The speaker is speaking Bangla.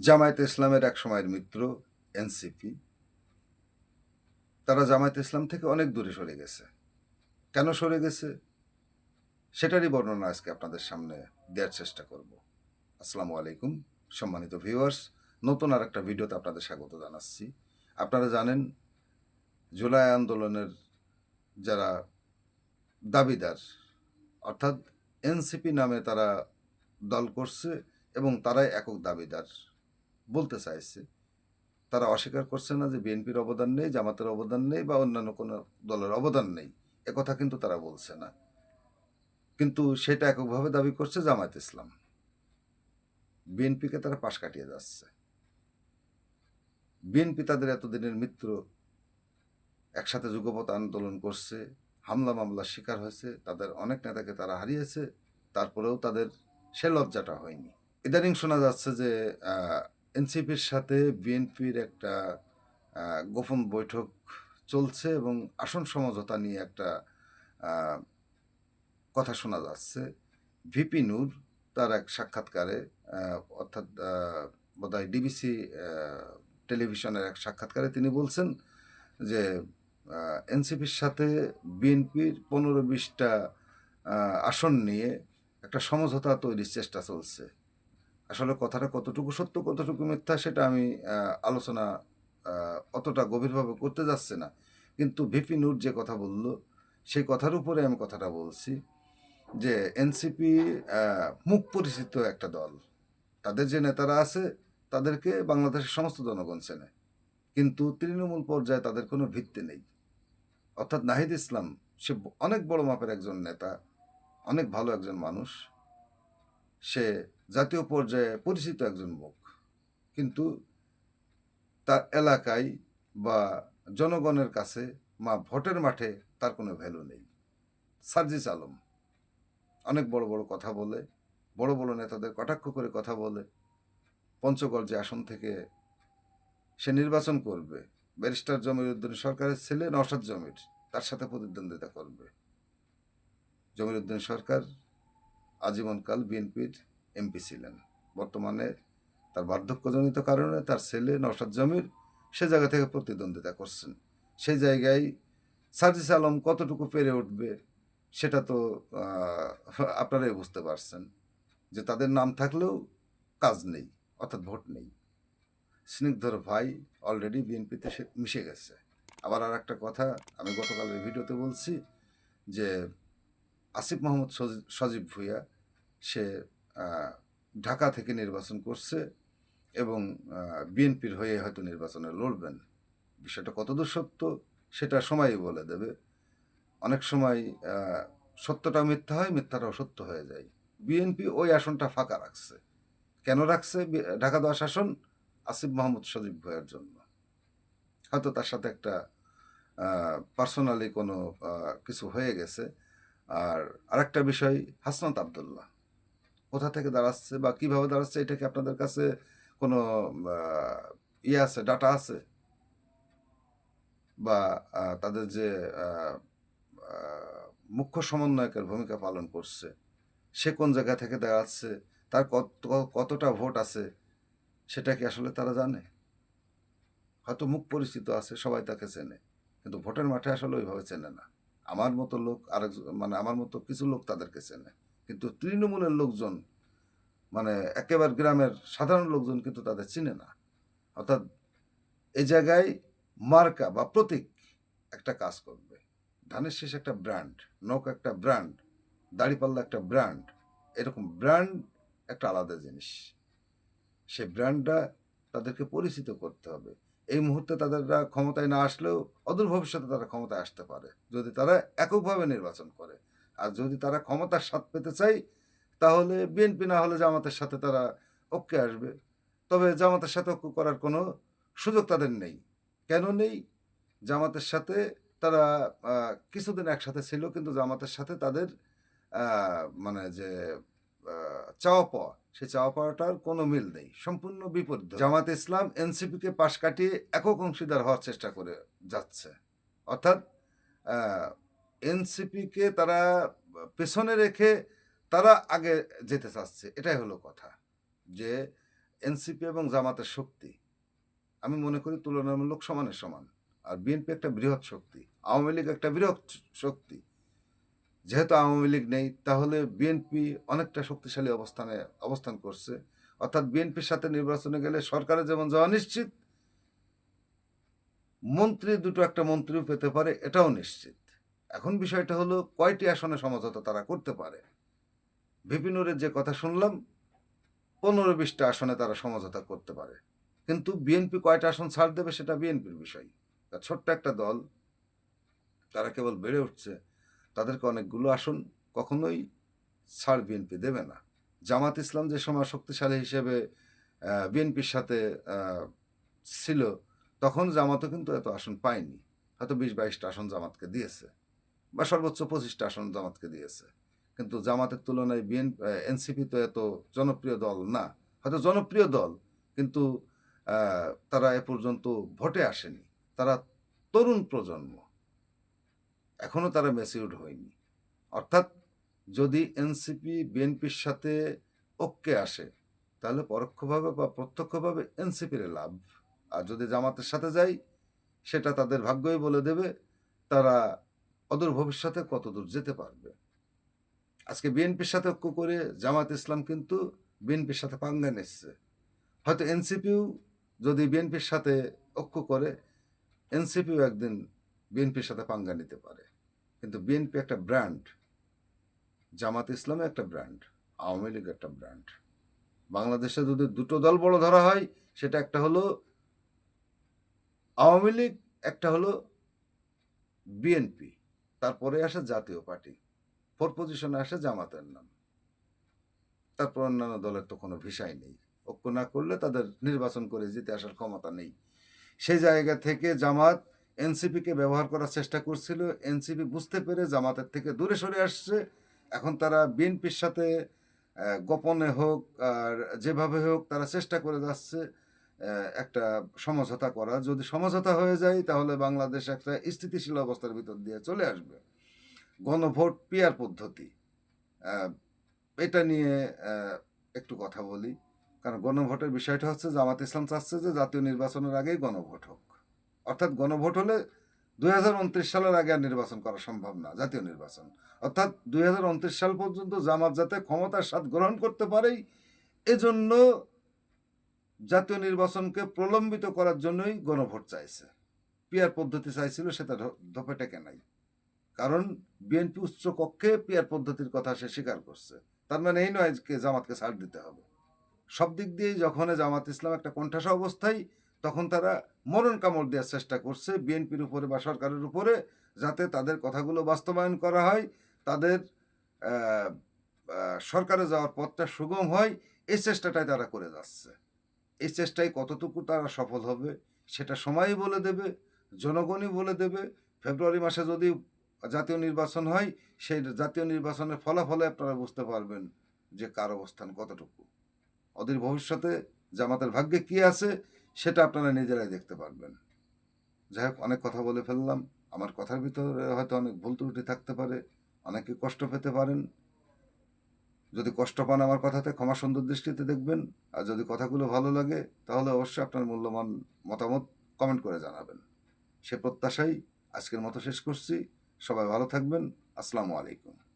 জামায়াতে ইসলামের এক সময়ের মিত্র, এনসিপি। তারা জামায়াতে ইসলাম থেকে অনেক দূরে সরে গেছে। কেন সরে গেছে? সেটারই বর্ণনা আজকে আপনাদের সামনে দেওয়ার চেষ্টা করব। আসসালামু আলাইকুম, সম্মানিত ভিউয়ার্স। নতুন আর একটা ভিডিওতে আপনাদের স্বাগত জানাচ্ছি। আপনারা জানেন, জুলাই আন্দোলনের যারা দাবিদার, অর্থাৎ এনসিপি নামে তারা দল করছে এবং তারাই একক দাবিদার। বলতে চাইছে। তারা অস্বীকার করছে না যে বিএনপির অবদান নেই, জামাতের অবদান নেই বা অন্যান্য কোনো দলের অবদান নেই। একথা কিন্তু তারা বলছে না। কিন্তু সেটা এককভাবে দাবি করছে জামায়াত ইসলাম। বিএনপিকে তারা পাশ কাটিয়ে যাচ্ছে। বিএনপি তাদের এতদিনের মিত্র, একসাথে যুগপথ আন্দোলন করছে, হামলা মামলার শিকার হয়েছে, তাদের অনেক নেতাকে তারা হারিয়েছে, তারপরেও তাদের সে লজ্জাটা হয়নি। ইদানিং শোনা যাচ্ছে যে এনসিপির সাথে বিএনপির একটা গোপন বৈঠক চলছে এবং আসন সমঝোতা নিয়ে একটা কথা শোনা যাচ্ছে। ভিপি নূর তার এক সাক্ষাৎকারে অর্থাৎ বোধহয় ডিবিসি টেলিভিশনের এক সাক্ষাৎকারে তিনি বলছেন যে এনসিপির সাথে বিএনপির পনেরো বিশটা আসন নিয়ে একটা সমঝোতা তৈরির চেষ্টা চলছে। আসলে কথাটা কতটুকু সত্য, কতটুকু মিথ্যা সেটা আমি আলোচনা অতটা গভীরভাবে করতে যাচ্ছে না। কিন্তু ভিপি নূর যে কথা বলল, সেই কথার উপরে আমি কথাটা বলছি যে এনসিপি মুখ পরিচিত একটা দল। তাদের যে নেতারা আছে, তাদেরকে বাংলাদেশের সমস্ত জনগণ চেনে। কিন্তু তৃণমূল পর্যায়ে তাদের কোনো ভিত্তি নেই। অর্থাৎ নাহিদ ইসলাম, সে অনেক বড় মাপের একজন নেতা, অনেক ভালো একজন মানুষ। সে জাতীয় পর্যায়ে পরিচিত একজন মুখ কিন্তু তার এলাকায় বা জনগণের কাছে মা ভোটের মাঠে তার কোনো ভ্যালু নেই। সার্জিস আলম অনেক বড় বড় কথা বলে, বড় বড় নেতাদের কটাক্ষ করে কথা বলে। পঞ্চগড় যে আসন থেকে সে নির্বাচন করবে, ব্যারিস্টার জমির উদ্দিন সরকারের ছেলে নসাদ জমির, তার সাথে প্রতিদ্বন্দ্বিতা করবে। জমির উদ্দিন সরকার আজীবনকাল বিএনপির এমপি ছিলেন। বর্তমানে তার বার্ধক্যজনিত কারণে তার ছেলে নসাদ জমির সে জায়গা থেকে প্রতিদ্বন্দ্বিতা করছেন। সেই জায়গায় সার্জিস আলম কতটুকু পেরে উঠবে সেটা তো আপনারাই বুঝতে পারছেন যে তাদের নাম থাকলেও কাজ নেই, অর্থাৎ ভোট নেই। স্নিগ্ধর ভাই অলরেডি বিএনপিতে মিশে গেছে। আবার আর একটা কথা, আমি গতকালের ভিডিওতে বলছি যে আসিফ মোহাম্মদ সজীব ভুইয়া, সে ঢাকা থেকে নির্বাচন করছে এবং বিএনপির হয়ে হয়তো নির্বাচনে লড়বেন। বিষয়টা কতদূর সত্য সেটা সময়ই বলে দেবে। অনেক সময় সত্যটা মিথ্যা হয়, মিথ্যাটাও সত্য হয়ে যায়। বিএনপি ওই আসনটা ফাঁকা রাখছে। কেন রাখছে? ঢাকা দশ আসন, আসিফ মাহমুদ সজীব ভয়ের জন্য। হয়তো তার সাথে একটা পার্সোনালি কোনো কিছু হয়ে গেছে। আর আরেকটা বিষয়, হাসনাত আবদুল্লাহ। কোথা থেকে দাঁড়াচ্ছে বা কীভাবে দাঁড়াচ্ছে, এটা কি আপনাদের কাছে কোনো ইয়ে আছে ডাটা আছে? বা তাদের যে মুখ্য সমন্বয়কের ভূমিকা পালন করছে, সে কোন জায়গা থেকে দাঁড়াচ্ছে, তার কত কতটা ভোট আছে, সেটা কি আসলে তারা জানে? হয়তো মুখ পরিচিত আছে, সবাই তাকে চেনে, কিন্তু ভোটের মাঠে আসলে ওইভাবে চেনে না। আমার মতো লোক আরেক মানে আমার মতো কিছু লোক তাদেরকে চেনে। কিন্তু তৃণমূলের লোকজন মানে একেবারে গ্রামের সাধারণ লোকজন কিন্তু তাদের চিনে না। অর্থাৎ এই জায়গায় মার্কা বা প্রতীক একটা কাজ করবে। ধানের শেষ একটা ব্র্যান্ড নখ একটা ব্র্যান্ড, দাড়িপাল্লা একটা ব্র্যান্ড, এরকম ব্র্যান্ড একটা আলাদা জিনিস। সে ব্র্যান্ডটা তাদেরকে পরিচিত করতে হবে। এই মুহূর্তে তাদেররা ক্ষমতায় না আসলেও অদূর ভবিষ্যতে তারা ক্ষমতায় আসতে পারে। যদি তারা এককভাবে নির্বাচন করে আর যদি তারা ক্ষমতার স্বাদ পেতে চায়, তাহলে বিএনপি না হলে জামাতের সাথে তারা ঐক্যে আসবে। তবে জামাতের সাথে ঐক্য করার কোনো সুযোগ তাদের নেই। কেন নেই? জামাতের সাথে তারা কিছুদিন একসাথে ছিল, কিন্তু জামাতের সাথে তাদের মানে যে চাওয়া পাওয়া সেই চাওয়া পাওয়াটার কোনো মিল নেই। সম্পূর্ণ বিপরীত। জামাত ইসলাম এনসিপিকে পাশ কাটিয়ে একক অংশীদার হওয়ার চেষ্টা করে যাচ্ছে। অর্থাৎ এনসিপিকে তারা পেছনে রেখে তারা আগে যেতে চাচ্ছে, এটাই হলো কথা। যে এনসিপি এবং জামাতের শক্তি, আমি মনে করি তুলনামূলক সমানের সমান। আর বিএনপি একটা বৃহৎ শক্তি, আওয়ামী লীগ একটা বৃহৎ শক্তি। যেহেতু আওয়ামী লীগ নেই, তাহলে বিএনপি অনেকটা শক্তিশালী অবস্থানে অবস্থান করছে। অর্থাৎ বিএনপির সাথে নির্বাচনে গেলে সরকারে যেমন যাওয়া নিশ্চিত, মন্ত্রী দুটো একটা মন্ত্রীও পেতে পারে, এটাও নিশ্চিত। এখন বিষয়টা হলো কয়টি আসনে সমঝোতা তারা করতে পারে? বিপিনুরের যে কথা শুনলাম পনেরো বিশটা আসনে তারা সমঝোতা করতে পারে। কিন্তু বিএনপি কয়টা আসন ছাড় দেবে সেটা বিএনপির বিষয়। ছোট্ট একটা দল, তারা কেবল বেড়ে উঠছে, তাদেরকে অনেকগুলো আসন কখনোই ছাড় বিএনপি দেবে না। জামাত ইসলাম যে সময় শক্তিশালী হিসেবে বিএনপির সাথে ছিল, তখন জামাতও কিন্তু এত আসন পায়নি। হয়তো বিশ বাইশটা আসন জামাতকে দিয়েছে। বা সর্বোচ্চ পঁচিশটা আসন জামাতকে দিয়েছে। কিন্তু জামাতের তুলনায় বিএন এনসিপি তো এত জনপ্রিয় দল না। হয়তো জনপ্রিয় দল, কিন্তু তারা এ পর্যন্ত ভোটে আসেনি। তারা তরুণ প্রজন্ম। এখনও তারা ম্যাচিউর্ড হয়নি। অর্থাৎ যদি এনসিপি, বিএনপির সাথে ঐক্যে আসে, তাহলে পরোক্ষভাবে বা প্রত্যক্ষভাবে এনসিপির লাভ। আর যদি জামাতের সাথে যাই, সেটা তাদের ভাগ্যই বলে দেবে, তারা অদূর ভবিষ্যতে কতদূর যেতে পারবে। আজকে বিএনপির সাথে ঐক্য করে জামাত ইসলাম কিন্তু বিএনপির সাথে পাঙ্গা নিচ্ছে। হয়তো এনসিপিও যদি বিএনপির সাথে ঐক্য করে, এনসিপিও একদিন বিএনপির সাথে পাঙ্গা নিতে পারে। কিন্তু বিএনপি একটা ব্র্যান্ড জামাত ইসলামে একটা ব্র্যান্ড, আওয়ামী লীগ একটা ব্র্যান্ড। বাংলাদেশে যদি দুটো দল বড় ধরা হয়, সেটা একটা হলো আওয়ামী লীগ, একটা হলো বিএনপি। তারপরে আসে জাতীয় পার্টি। ফোর পজিশনে আসে জামাতের নাম। তারপর অন্যান্য দলের তো কোনো ভিসাই নেই। ঐক্য না করলে তাদের নির্বাচন করে জিতে আসার ক্ষমতা নেই। সেই জায়গা থেকে জামাত এনসিপিকে ব্যবহার করার চেষ্টা করছিল। এনসিপি বুঝতে পেরে জামাতের থেকে দূরে সরে আসছে। এখন তারা বিএনপির সাথে গোপনে হোক আর যেভাবে হোক তারা চেষ্টা করে যাচ্ছে। একটা সমঝোতা করা। যদি সমঝোতা হয়ে যায়, তাহলে বাংলাদেশ একটা স্থিতিশীল অবস্থার ভিতর দিয়ে চলে আসবে। গণভোট, পিয়ার পদ্ধতি। এটা নিয়ে একটু কথা বলি। কারণ গণভোটের বিষয়টা হচ্ছে, জামাত ইসলাম চাচ্ছে যে জাতীয় নির্বাচনের আগেই গণভোট হোক। অর্থাৎ গণভোট হলে দুই হাজার উনত্রিশ সালের আগে আর নির্বাচন করা সম্ভব না, জাতীয় নির্বাচন। অর্থাৎ দুই হাজার উনত্রিশ সাল পর্যন্ত জামাত যাতে ক্ষমতার স্বাদ গ্রহণ করতে পারেই, এজন্য জাতীয় নির্বাচনকে প্রলম্বিত করার জন্যই গণভোট চাইছে। পিয়ার পদ্ধতি চাইছিল, সেটা ধপে টেকে নাই। কারণ বিএনপি উচ্চ কক্ষে পিয়ার পদ্ধতির কথা সে স্বীকার করছে। তার মানে এই নয় যে জামাতকে ছাড় দিতে হবে। সব দিক দিয়েই যখন জামাত ইসলাম একটা কণ্ঠাসা অবস্থায়, তখন তারা মরণ কামড় দেওয়ার চেষ্টা করছে বিএনপির উপরে বা সরকারের উপরে, যাতে তাদের কথাগুলো বাস্তবায়ন করা হয়, তাদের সরকারে যাওয়ার পথটা সুগম হয়, এই চেষ্টাটাই তারা করে যাচ্ছে। এই চেষ্টায় কতটুকু তারা সফল হবে, সেটা সময়ই বলে দেবে, জনগণই বলে দেবে। ফেব্রুয়ারি মাসে যদি জাতীয় নির্বাচন হয়, সেই জাতীয় নির্বাচনের ফলাফলে আপনারা বুঝতে পারবেন যে কার অবস্থান কতটুকু। অদূর ভবিষ্যতে জামাতের ভাগ্যে কি আছে, সেটা আপনারা নিজেরাই দেখতে পারবেন। যাই হোক, অনেক কথা বলে ফেললাম। আমার কথার ভিতরে হয়তো অনেক ভুল ত্রুটি থাকতে পারে, অনেকে কষ্ট পেতে পারেন। যদি কষ্ট পান আমার কথাতে, ক্ষমা সুন্দর দৃষ্টিতে দেখবেন। আর যদি কথাগুলো ভালো লাগে, তাহলে অবশ্যই আপনার মূল্যবান মতামত কমেন্ট করে জানাবেন। সে প্রত্যাশাই আজকের মতো শেষ করছি। সবাই ভালো থাকবেন। আসসালামু আলাইকুম।